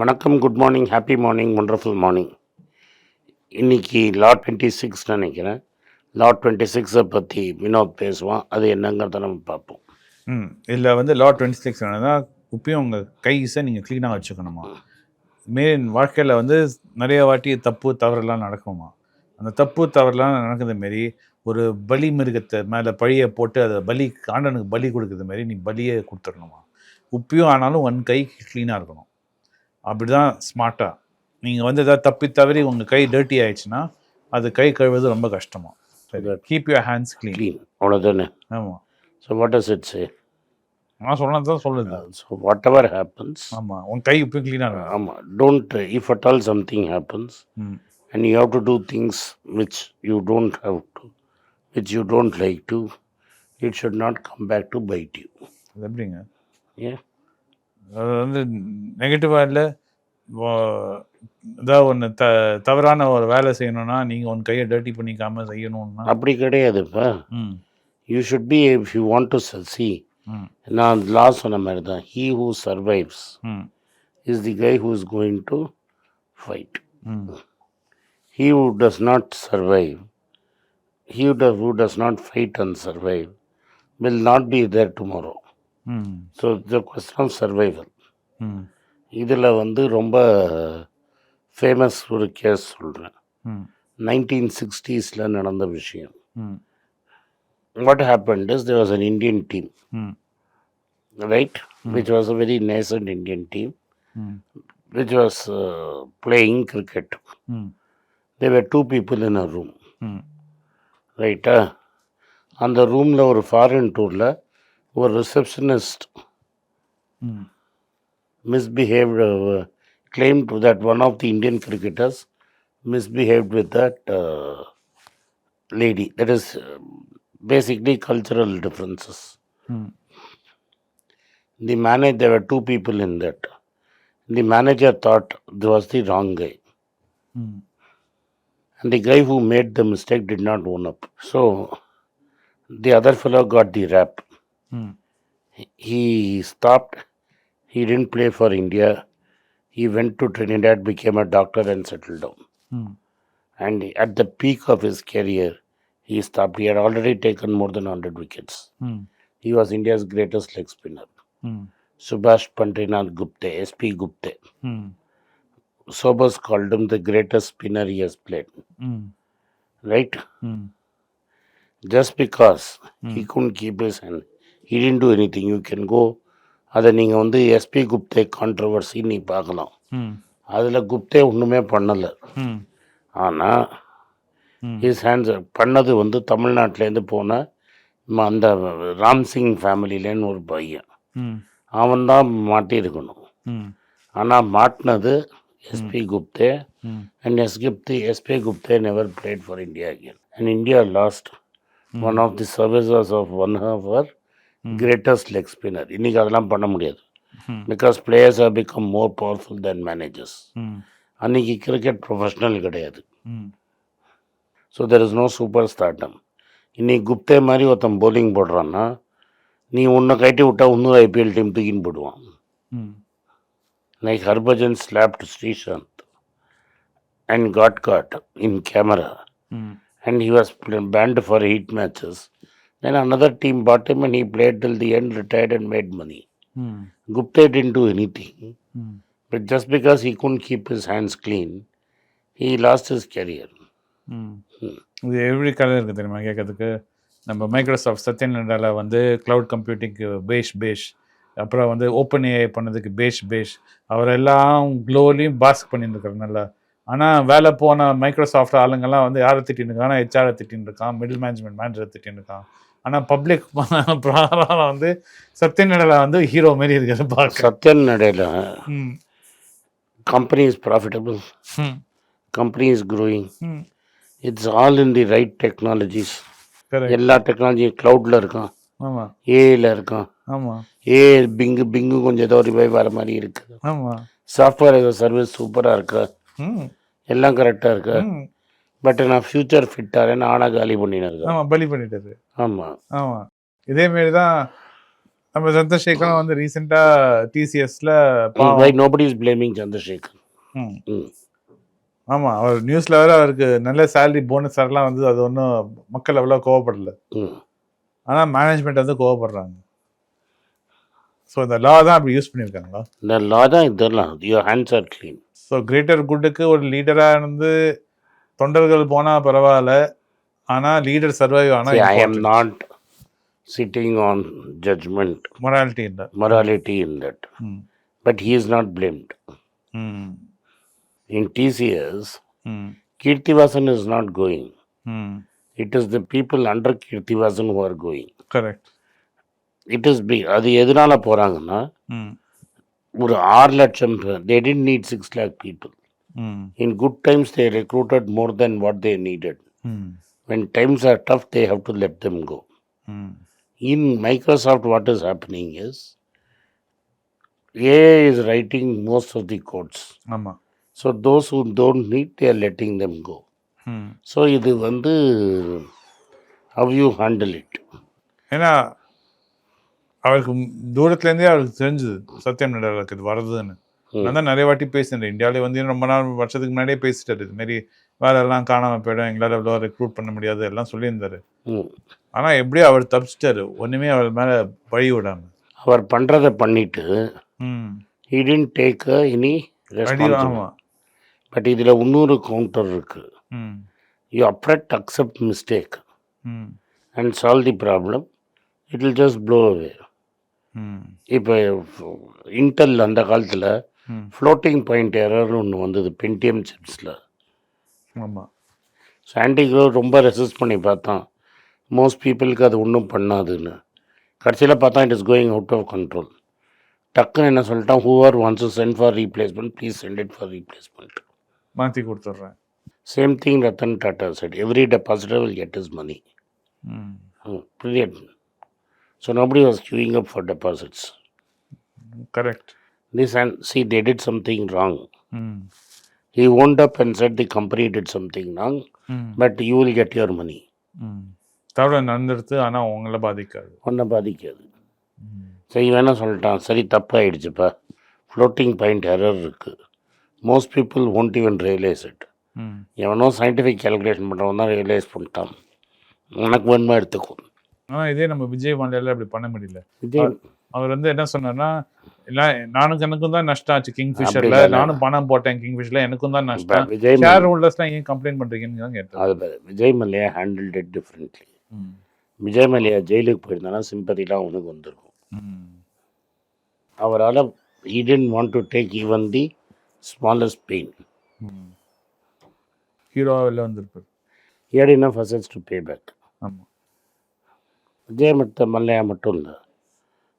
வணக்கம் good morning happy morning wonderful morning இன்னைக்கு லா டுவெண்ட்டி சிக்ஸ் நினைக்கிறேன். லா டுவெண்ட்டி சிக்ஸை பற்றி வினோத் பேசுவான். அது என்னங்கிறத நம்ம பார்ப்போம். ம் இதில் வந்து லா டுவெண்ட்டி சிக்ஸ் என்னன்னா இப்பயும் உங்கள் கைஸை நீங்கள் க்ளீனாக வச்சுக்கணுமா? மேன் வாழ்க்கையில் வந்து நிறைய வாட்டி தப்பு தவறெல்லாம் நடக்குமா? அந்த தப்பு தவறுலாம் நடக்கிறது மாரி ஒரு பலி மிருகத்தை மேலே பழியை போட்டு அதை பலி காண்டனுக்கு பலி கொடுக்குறது மாரி நீ பலியை கொடுத்துடணுமா? உப்பியும் ஆனாலும் ஒன் கை க்ளீனாக இருக்கணும். அப்படி தான் ஸ்மார்ட்டாக நீங்கள் வந்து எதாவது தப்பி தவறி உங்கள் கை டர்ட்டி ஆயிடுச்சுன்னா அது கை கழுவுறது ரொம்ப கஷ்டமா. Keep your hands clean clean அவ்வளோதானே ஆமாம் ஸோ வாட் இஸ் இட்ஸ் நான் சொன்னது தான் சொல்லுது ஸோ வாட் எவர் ஹேப்பன்ஸ் ஆமாம் உன் கை உப்பியும் க்ளீனாக இருக்கும் ஆமாம் don't if at all something happens ம். and you have to do things which you don't have to, which you don't like to, it should not come back to bite you. அது எப்படிங்க? Yeah. அது வந்து நெகட்டிவாக இல்லை ஏதாவது ஒன்று த தவறான ஒரு வேலை செய்யணும்னா நீங்கள் உன் கையை டர்ட்டி பண்ணிக்காம செய்யணும்னா. அப்படி கிடையாதுப்பா ம். You should be if you want to see நான் லா சொன்ன மாதிரி தான். ஹீ ஹூ சர்வைவ்ஸ் ம். Is the guy who is going to fight ம். He who does not survive he who does not fight and survive will not be there tomorrow so the question of survival இதில் வந்து ரொம்ப famous ஒரு case சொல்கிறேன் nineteen சிக்ஸ்டீஸில் நடந்த விஷயம். What happened is there was an Indian team right which was a very nascent Indian team which was playing cricket there two people in a room ரைட்டா அந்த ரூமில் ஒரு ஃபாரின் டூரில் ஒரு ரிசப்ஷனிஸ்ட் ம் misbehaved, uh, claimed that one of the Indian cricketers misbehaved with that uh, lady. That is uh, basically cultural differences. ம் The manager, there were two people in that. The manager thought there was the wrong guy. ம் And the guy who made the mistake did not own up. So the other fellow got the rap. Hmm. He stopped. He didn't play for India. He went to Trinidad, became a doctor, and settled down. Hmm. And at the peak of his career, he stopped. He had already taken more than 100 wickets. Hmm. He was India's greatest leg spinner. Hmm. Subhash Pantrinath Gupte, SP Gupte. Hmm. Sobers called him the greatest spinner he has played. Right? Hmm. Just because he couldn't keep his hand, he didn't do anything. You can go. அதை நீங்கள் வந்து SP kofte controversy நீ பார்க்கலாம். அதில் குப்தே ஒன்றுமே பண்ணலை. ஆனால். His hands பண்ணது வந்து தமிழ்நாட்டிலேருந்து போன அந்த ராம்சிங் ஃபேமிலிலேன்னு ஒரு பையன். அவன் தான் மாட்டியிருக்கணும். ஆனால் மாட்டினது SP Gupte and S Gupte SP Gupte never played for India again and India lost one of the services of one of our greatest leg spinner இன்னைக்கு அதெல்லாம் பண்ண முடியாது. Because players are become more powerful then managers ம். அன்னைக்கு cricket professional கிடையாது. So there is no super stardom இன்னைக்கு குப்தே மாதிரி ஒருத்தன் bowling போடுறான்னா நீ உன்னை கட்டி விட்டா இன்னொரு ஐபிஎல் டீம் தூக்கின்னு போடுவான். Like Harbhajan slapped Sreesanth and got caught in camera and he was banned for eight matches then another team bought him and he played till the end retired and made money. ம் gupte didn't do anything. ம் but just because he couldn't keep his hands clean he lost his career. ம் இது எப்படி கதை இருக்குது தெரியுமா கேட்கறதுக்கு? நம்ம மைக்ரோசாஃப்ட் சத்யன் நடால வந்து க்ளவுட் கம்ப்யூட்டிங்க்கு பேஷ் பேஷ் அப்புறம் வந்து ஓப்பன் ஏஐ பண்ணதுக்கு பேஷ் பேஷ் அவரெல்லாம் க்ளோலையும் பாஸ்க் பண்ணியிருக்காரு நல்லா ஆனால் வேலை போன மைக்ரோசாஃப்ட் ஆளுங்கெல்லாம் வந்து யாரை திட்டின்னு இருக்கான் ஹெச்ஆரை திட்டின்னு இருக்கான் மிடில் மேனேஜ்மெண்ட் மேனேஜரை திட்டின்னு இருக்கான். ஆனால் பப்ளிக் பிரகாரம் வந்து சத்யன் நடால வந்து ஹீரோ மாரி இருக்காரு பார்க்க. சத்யன் profitable. ம். company is growing. ம். It's all in the right technologies. Correct எல்லா டெக்னாலஜியும் க்ளவுடில் இருக்கான். ஆமாம் ஏஐயில் இருக்கான். ஆமாம் ஏ பிங்கு பிங்கு கொஞ்சம் ஏதோ ரிவைவ் வர மாதிரி இருக்குது ஆமாம் சாஃப்ட்வேர் சர்வீஸ் சூப்பராக இருக்கு. எல்லாம் கரெக்டாக இருக்கு. ம். பட் நான் ஃப்யூச்சர் ஃபிட்டாக நான் ஆனா காலி பண்ணின்னு இருக்கேன் ஆமாம் பலி பண்ணிட்டாரு ஆமாம் ஆமாம் இதே மாரி தான் நம்ம சந்திரசேகரம் வந்து ரீசெண்டா டிசிஎஸ்ல Why nobody is blaming Chandrasekhar? Mm. ஆமா அவர் நியூஸ்ல வேற அவருக்கு நல்ல சேலரி போனஸ் எல்லாம் வந்து அது ஒன்றும் மக்கள் அவ்வளோ கோவப்படல. Mm. ஆனா மேனேஜ்மெண்ட் வந்து கோவப்படுறாங்க. ஸோ இந்த லா தான் அப்படி யூஸ் பண்ணியிருக்காங்களா? The law தான் இதெல்லாம். Your hands are clean. So greater குட்டுக்கு ஒரு லீடராக இருந்து தொண்டர்கள் போனா பரவாயில்ல ஆனா லீடர் சர்வைவ் ஆனா See, I am not sitting on judgment, morality இல்லை morality in that. ம் But he is not blamed. ம் In TCS, ம் Kirtivasan is not going. ம் It is the people under Kirtivasan who are going. Correct It is big. அது எதனால போகிறாங்கன்னா ஒரு ஆறு லட்சம் they didn't need six lakh people. ம் In good times, they recruited more than what they needed. ம் When times are tough, they have to let them go. ம் In Microsoft, what is happening is AI is writing most of the codes. ஆமா So those who don't need, they are letting them go. ம் So இது வந்து how you handle it. ஏன்னா அவருக்கு தூரத்துலேருந்தே அவருக்கு தெரிஞ்சுது சத்யம் இது வருதுன்னு. நான் தான் நிறைய வாட்டி பேசினேன். இந்தியாவிலே வந்து ரொம்ப நாள் வருஷத்துக்கு முன்னாடியே பேசிட்டாரு. இது மாரி வேலையெல்லாம் காணாமல் போயிடும். எங்களால் எவ்வளோ ரெக்ரூட் பண்ண முடியாது. எல்லாம் சொல்லியிருந்தாரு. ஆனால் எப்படியோ அவர் தப்பிச்சிட்டாரு. ஒன்றுமே அவர் மேலே வழி விடாம. அவர் பண்ணுறதை பண்ணிட்டு அடி responsibility. ஆமாம் பட் இதில் இன்னொரு கவுண்டர் இருக்கு. ம். யூ அப்ரட் அக்செப்ட் மிஸ்டேக் ம். And solve the problem it will just blow away இப்போ இன்டெல் அந்த காலத்தில் ஃப்ளோட்டிங் பாயிண்ட் எரர்னு ஒன்று வந்தது பென்டிஎம் சிப்ஸில் ஆமாம் சாண்டிகோ ரொம்ப ரெசிஸ்ட் பண்ணி பார்த்தான். மோஸ்ட் பீப்புளுக்கு அது ஒன்றும் பண்ணாதுன்னு. கடைசியில் பார்த்தா it is going out of control டக்குன்னு என்ன சொல்லிட்டான் whoever wants to send for replacement please send it for replacement மாற்றி கொடுத்துட்றேன். Same thing Ratan Tata said every depositor will get his money brilliant. So nobody was queuing up for deposits. Correct This and see, they did something wrong. ம் He wound up and said the company did something wrong, ம் but you will get your money. ம் தவிர நடந்துருது ஆனால் உங்களை பாதிக்காது. ஒன்றை பாதிக்காது. சரி வேணா சொல்லிட்டான்? சரி தப்பாயிடுச்சுப்பா. ஃப்ளோட்டிங் பாயிண்ட் எரர் இருக்குது most people won't even realise it எவனோ சயின்டிஃபிக் கேல்குலேஷன் பண்ணுறவன் தான் ரியலைஸ் பண்ணிட்டான். உனக்கு வேணுமா எடுத்துக்கோ. ஆனால் இதே நம்ம விஜய் மாலையால அப்படி பண்ண முடியல. விஜய் அவர் வந்து என்ன சொன்னார்னா எல்லாம் நானும் எனக்கும் தான் நஷ்டம் ஆச்சு. கிங் ஃபிஷர்ல இல்ல. நானும் பணம் போட்டேன். கிங் ஃபிஷ்ல எனக்கும் தான் நஷ்டம். விஜய் ஷேர் ஹோல்டர்ஸ்லாம் ஏன் கம்ப்ளைண்ட் பண்றீங்கன்னு தான் கேட்டேன். அது Vijay Mallya handle it differently Vijay Mallya ஜெயிலுக்கு போயிருந்தானா சிம்பதிலாம் அவனுக்கு வந்திருக்கும். அவரால் he didn't want to take even the smallest pain. ஹீரோவா வெளில வந்திருப்பார். He had enough assets to pay back. ஆமா. விஜய் மத்த மல்லையா மட்டும் இல்லை.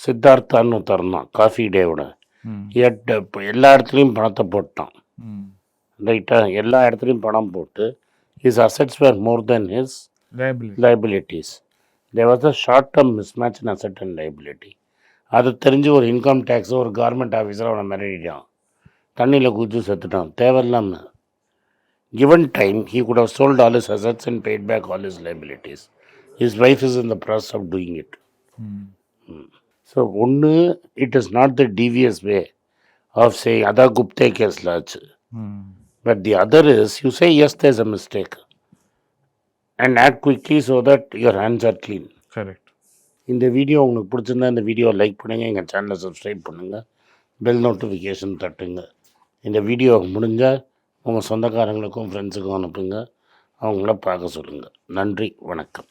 சித்தார்த்தான்னு இருந்தான் காஃபி டேவோட. uh, எல்லா இடத்துலையும் பணத்தை போட்டான். ம். ரைட்டா எல்லா இடத்துலையும் பணம் போட்டு his assets were more than his liability liabilities. There was a short term mismatch in asset and liability. அது தெரிஞ்சு ஒரு இன்கம் டேக்ஸ் ஒரு கவர்மெண்ட் ஆஃபீஸர் அவனை மிரட்டிட்டான். தண்ணியில் குதிச்சு செத்துட்டான். தேவையில்லாம. Given time he could have sold all his assets and paid back all his liabilities his wife is in the process of doing it hmm. So ஒன்று it is not the devious way of say அதான் குப்தே கேஸில் ஆச்சு. ம். But the other is you say, yes, there's a mistake. And act quickly so that your hands are clean. Correct இந்த video உங்களுக்கு பிடிச்சிருந்தா இந்த வீடியோ லைக் பண்ணுங்கள் எங்கள் சேனலை சப்ஸ்கிரைப் பண்ணுங்கள் பெல் நோட்டிஃபிகேஷன் தட்டுங்க. இந்த வீடியோ முடிஞ்சால் உங்கள் சொந்தக்காரங்களுக்கும் ஃப்ரெண்ட்ஸுக்கும் அனுப்புங்க. அவங்கள பார்க்க சொல்லுங்கள் நன்றி வணக்கம்.